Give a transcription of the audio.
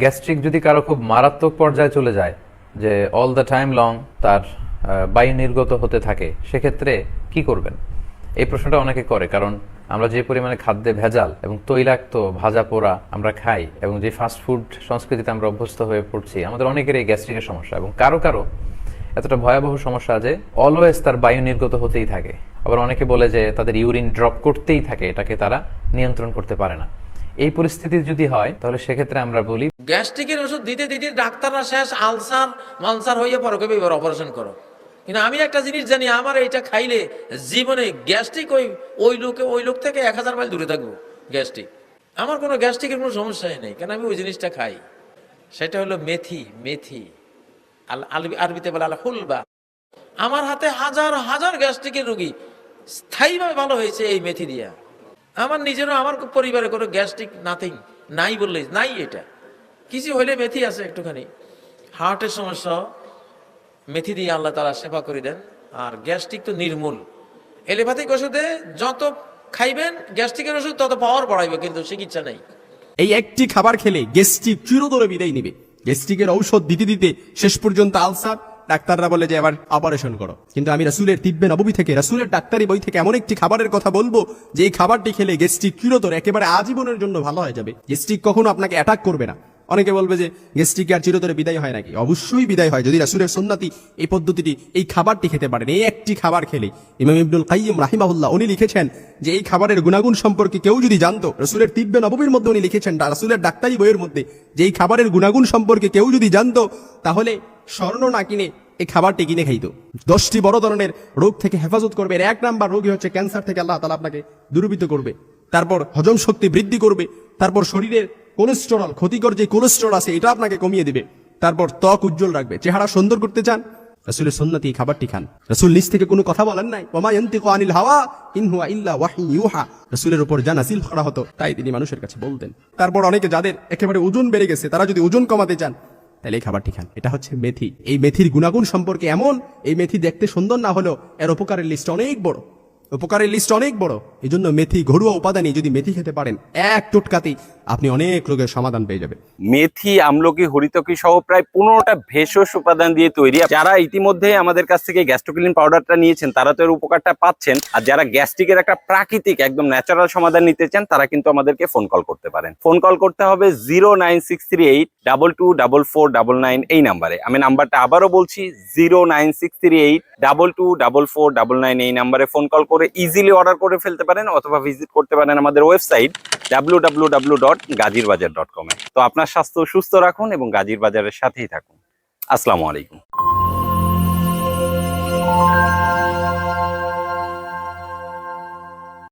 Gastric যদি কারও খুব মারাত্মক পর্যায়ে চলে যায়, যে অল দ্য টাইম লং তার বায়ু নির্গত হতে থাকে, সেক্ষেত্রে কি করবেন? এই প্রশ্নটা অনেকে করে, কারণ আমরা যে পরিমাণে খাদ্যে ভেজাল এবং তৈলাক্ত, ভাজা পোড়া আমরা খাই এবং যে ফাস্ট ফুড সংস্কৃতিতে আমরা অভ্যস্ত হয়ে পড়ছি, আমাদের অনেকের এই গ্যাস্ট্রিকের সমস্যা এবং কারও কারও এতটা ভয়াবহ সমস্যা যে অলওয়েজ তার বায়ু নির্গত হতেই থাকে। আবার অনেকে বলে যে তাদের ইউরিন ড্রপ করতেই থাকে, এটাকে তারা নিয়ন্ত্রণ করতে পারে না। এই পরিস্থিতি যদি হয়, তাহলে সেক্ষেত্রে আমরা বলি গ্যাস্ট্রিকের ওষুধ দিতে দিতে ডাক্তাররা শেষ আলসার মালসার হয়ে পরে কবে এবার অপারেশন করো। কিন্তু আমি একটা জিনিস জানি, আমার এইটা খাইলে জীবনে গ্যাস্ট্রিক ওই ওই লোকে, ওই লোক থেকে এক হাজার মাইল দূরে থাকব, গ্যাস্ট্রিক। আমার কোনো গ্যাস্ট্রিকের কোনো সমস্যাই নেই কারণ আমি ওই জিনিসটা খাই? সেটা হলো মেথি মেথি। আল আরবি- আরবিতে বলে আল হুলবা। আমার হাতে হাজার হাজার গ্যাস্ট্রিকের রুগী স্থায়ীভাবে ভালো হয়েছে এই মেথি দিয়া। আমার নিজেরও, আমার পরিবারে কোনো গ্যাস্ট্রিক নাথিং নাই বললে নাই এটা। কিছু হইলে মেথি আছে একটুখানি। হার্টের সমস্যা, মেথি দিয়ে আল্লাহ তারা সেবা করে দেন। আর গ্যাস্ট্রিক তো নির্মূল। এলোপ্যাথিক ওষুধে যত খাইবেন, গ্যাস্ট্রিকের ওষুধ তত পাওয়ার বাড়াইবে, কিন্তু চিকিৎসা নেই। এই একটি খাবার খেলে গ্যাস্ট্রিক চিরতরে বিদায় নিবে। গ্যাস্ট্রিকের ঔষধ দিতে দিতে শেষ পর্যন্ত আলসার। ডাক্তাররা বলে যে, এবার অপারেশন করো। কিন্তু আমি রাসুলের তিব্বে নবী থেকে, রাসুলের ডাক্তারি বই থেকে এমন একটি খাবারের কথা বলব, যে এই খাবারটি খেলে গ্যাস্ট্রিক চিরতর, একেবারে আজীবনের জন্য ভালো হয়ে যাবে। গ্যাস্ট্রিক কখনো আপনাকে অ্যাটাক করবে না। অনেকে বলবে যে গ্যাস্ট্রিক আর চিরতরে বিদায় হয় নাকি? অবশ্যই বিদায় হয়। যদি রাসুলের সুন্নাতি এই পদ্ধতিটি, এই খাবারটি খেতে পারেন, এই একটি খাবার খেলে। ইমাম ইবনুল কাইয়িম রাহিমাহুল্লাহ উনি লিখেছেন যে এই খাবারের গুণাগুণ সম্পর্কে কেউ যদি জানতো, রসুলের তিব্বে নবমীর মধ্যে উনি লিখেছেন রাসুলের ডাক্তারি বইয়ের মধ্যে যে এই খাবারের গুণাগুণ সম্পর্কে কেউ যদি জানতো, তাহলে স্বর্ণ না কিনে এই খাবারটি কিনে খাইতো। দশটি বড় ধরনের রোগ থেকে হেফাজত করবে। এর এক নাম্বার রোগী হচ্ছে ক্যান্সার থেকে আল্লাহ তালা আপনাকে দূরীভূত করবে। তারপর হজম শক্তি বৃদ্ধি করবে। তারপর শরীরের কোলেস্টেরল, ক্ষতিকর যে কোলেস্টেরল আছে, এটা আপনাকে কমিয়ে দিবে। তারপর ত্বক উজ্জ্বল রাখবে। চেহারা সুন্দর করতে চান? রাসূলের সুন্নতি এই খাবারটি খান। রাসূল নিজ থেকে কোনো কথা বলেন নাই। ওমা ইয়ান্তিকু আনিল হাওয়া ইন হুয়া ইল্লা ওয়াহী ইউহা। রাসূলের উপর যা নাসিল করা হতো, তাই তিনি মানুষের কাছে বলতেন। তারপর অনেকে যাদের একেবারে ওজন বেড়ে গেছে, তারা যদি ওজন কমাতে চান, তাহলে এই খাবারটি খান। এটা হচ্ছে মেথি। এই মেথির গুণাগুণ সম্পর্কে এমন, এই মেথি দেখতে সুন্দর না হলেও এর উপকারের লিস্ট অনেক বড়। উপকারের লিস্ট অনেক বড়। এই জন্য মেথি ঘরোয়া উপাদানে যদি মেথি খেতে পারেন, এক টোটকাতেই আপনি অনেক রোগের সমাধান পেয়ে যাবেন। মেথি, আমলকি, হরিতকি সহ প্রায় পনেরোটা ভেষজ উপাদান দিয়ে তৈরি। যারা ইতিমধ্যে আমাদের কাছ থেকে গ্যাস্ট্রোক্লিন পাউডারটা নিয়েছেন, তারা তো এর উপকারটা পাচ্ছেন। আর যারা গ্যাস্ট্রিকের একটা প্রাকৃতিক, একদম ন্যাচারাল সমাধান নিতে চান, তারা কিন্তু আমাদেরকে ফোন কল করতে পারেন। ফোন কল করতে হবে zero nine six three eight double two double four double nine এই নাম্বারে। আমি নাম্বারটা আবারও বলছি zero nine six three eight double two double four double nine এই নাম্বারে ফোন কল করে ইজিলি অর্ডার করে ফেলতে পারেন অথবা ভিজিট করতে পারেন আমাদের website W W W dot গাজীর বাজার ডট তো আপনার স্বাস্থ্য সুস্থ রাখুন এবং গাজীর বাজারের সাথেই থাকুন। আসসালামু আলাইকুম।